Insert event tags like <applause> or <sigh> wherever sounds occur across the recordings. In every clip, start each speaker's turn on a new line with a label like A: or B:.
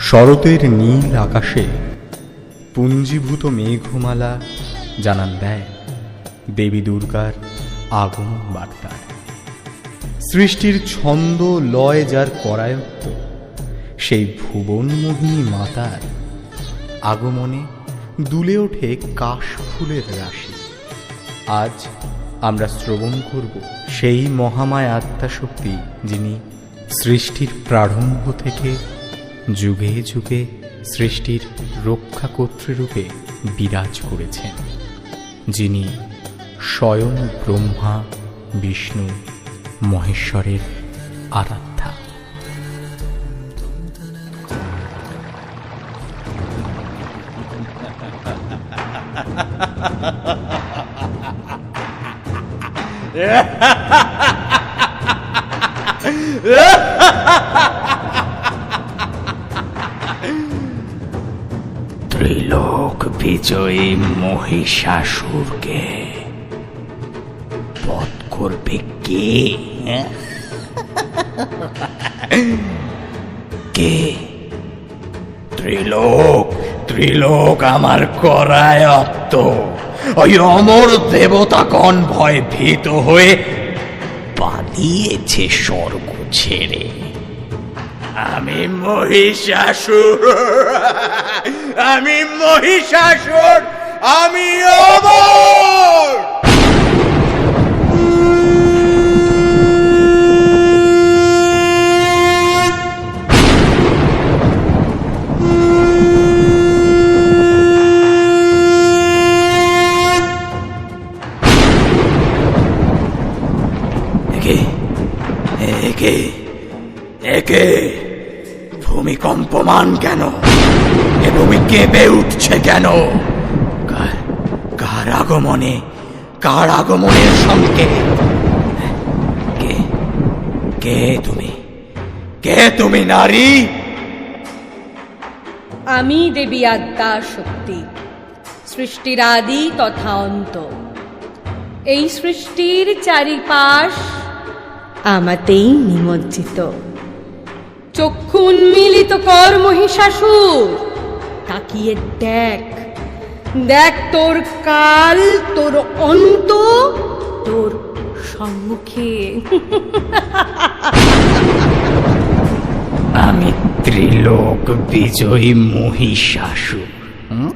A: শরতের নীল আকাশে পুঞ্জীভূত মেঘমালা জানান দেয় দেবী দুর্গার আগমন বার্তায়। সৃষ্টির ছন্দ লয় যার করায়ত্ত, সেই ভুবনমোহিনী মাতার আগমনে দুলে ওঠে কাশ ফুলের রাশি। আজ আমরা শ্রবণ করব সেই মহামায় আত্মাশক্তি যিনি সৃষ্টির প্রারম্ভ থেকে যুগে যুগে সৃষ্টির রক্ষাকর্তৃরূপে বিরাজ করেছেন যিনি স্বয়ং ব্রহ্মা বিষ্ণু মহেশ্বরের আরাধ্যা।
B: ত্রিলোক <laughs> বিজয়ী মহিষাসুরকে। বধ করবে কে? <laughs> কে? ত্রিলোক ত্রিলোক আমার করায় অত্ত ওই অমর দেবতাগণ ভয় ভীত হয়ে পালিয়েছে স্বর্গ ছেড়ে। আমি মহিষাসুর। আমি মহিষাসুর। আমি অমর ভূমিকম্পমান কেন? এ ভূমি কেঁপে উঠছে কেন? কার আগমনে, কার আগমনের সংকেত? কে কে তুমি? কে তুমি, নারী?
C: আমি দেবী আদ্যা শক্তি, সৃষ্টির আদি তথা অন্ত। এই সৃষ্টির চারিপাশ আমাতেই নিমজ্জিত। চক্ষু উন্মিলিত কর মহিষাসুর তাকিয়ে দেখ দেখ তোর কাল, তোর অন্ত, তোর সম্মুখে
B: আমি ত্রিলোক বিজয়ী মহিষাসুর হুম?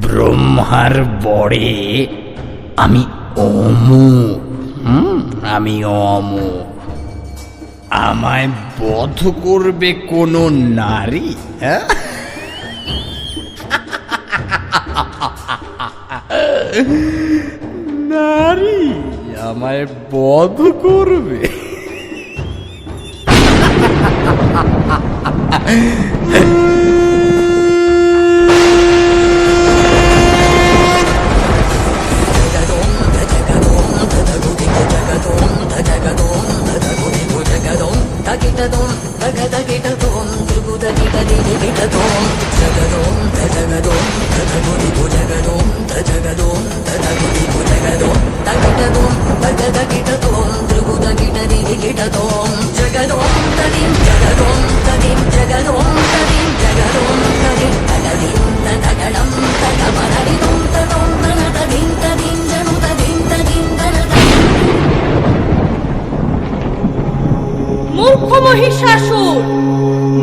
B: ব্রহ্মার বড়ে আমি অমু হুম? আমি অমুর আমায় বধ করবে কোনো নারী হ্যাঁ? নারী আমায় বধ করবে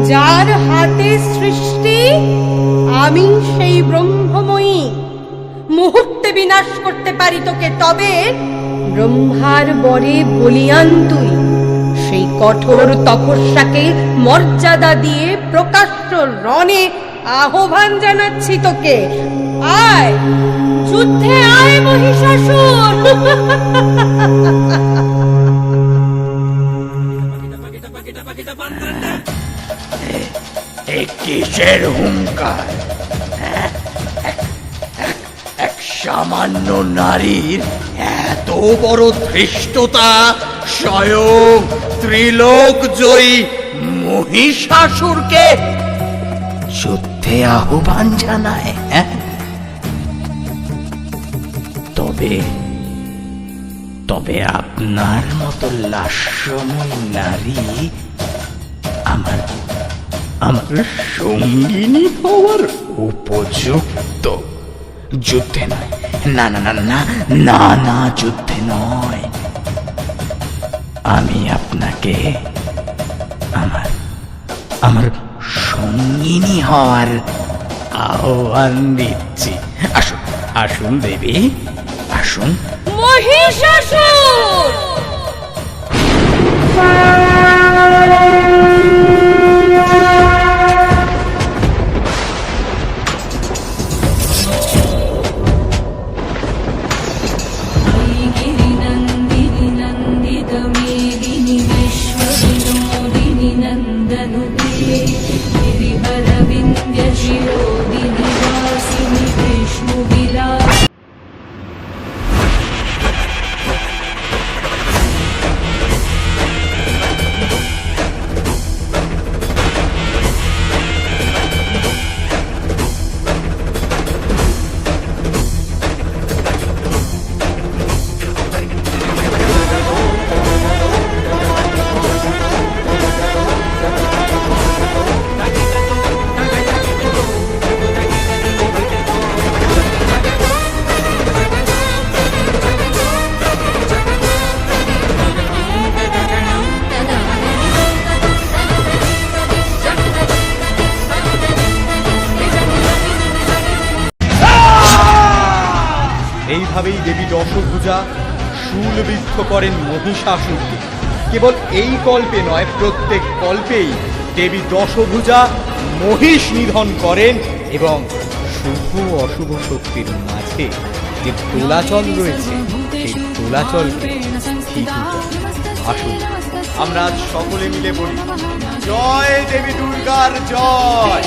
C: যার হাতে সৃষ্টি আমি সেই ব্রহ্মময়ী। মুহূর্তে বিনাশ করতে পারি তোকে, তবে ব্রহ্মার বরে বলিয়ান তুই। সেই কঠোর তপস্যাকে মর্যাদা দিয়ে প্রকাশ্য রণে আহ্বান জানাচ্ছি তোকে। আয়, যুদ্ধে আয় মহিষাসুর!
B: কিসের হুঙ্কার? সামান্য নারীর এত বড় ধৃষ্টতা স্বয়ং ত্রিলোক জয়ী মহিষাসুরকে যুদ্ধে আহ্বান জানায় হ্যাঁ? তবে তবে আপনার মতো লাস্যময় নারী আমার আমার সঙ্গিনী হওয়ার উপযুক্ত যুদ্ধে নয়। না না না না না না, যুদ্ধে নয়। আমি আপনাকে আমার আমার সঙ্গিনী হওয়ার আহ্বান দিচ্ছি। আসুন আসুন, দেবী, আসুন।
C: মহিষাসুর!
A: এইভাবেই দেবী দশভুজা শূলবিদ্ধ করেন মহিষাসুরকে। কেবল এই কল্পে নয়, প্রত্যেক কল্পেই দেবী দশভুজা মহিষ নিধন করেন এবং শুভ অশুভ শক্তির মাঝে যে দোলাচল রয়েছে, সেই স্থিতি আসুন, আমরা আজ সকলে মিলে বলি, জয় দেবী দুর্গার জয়!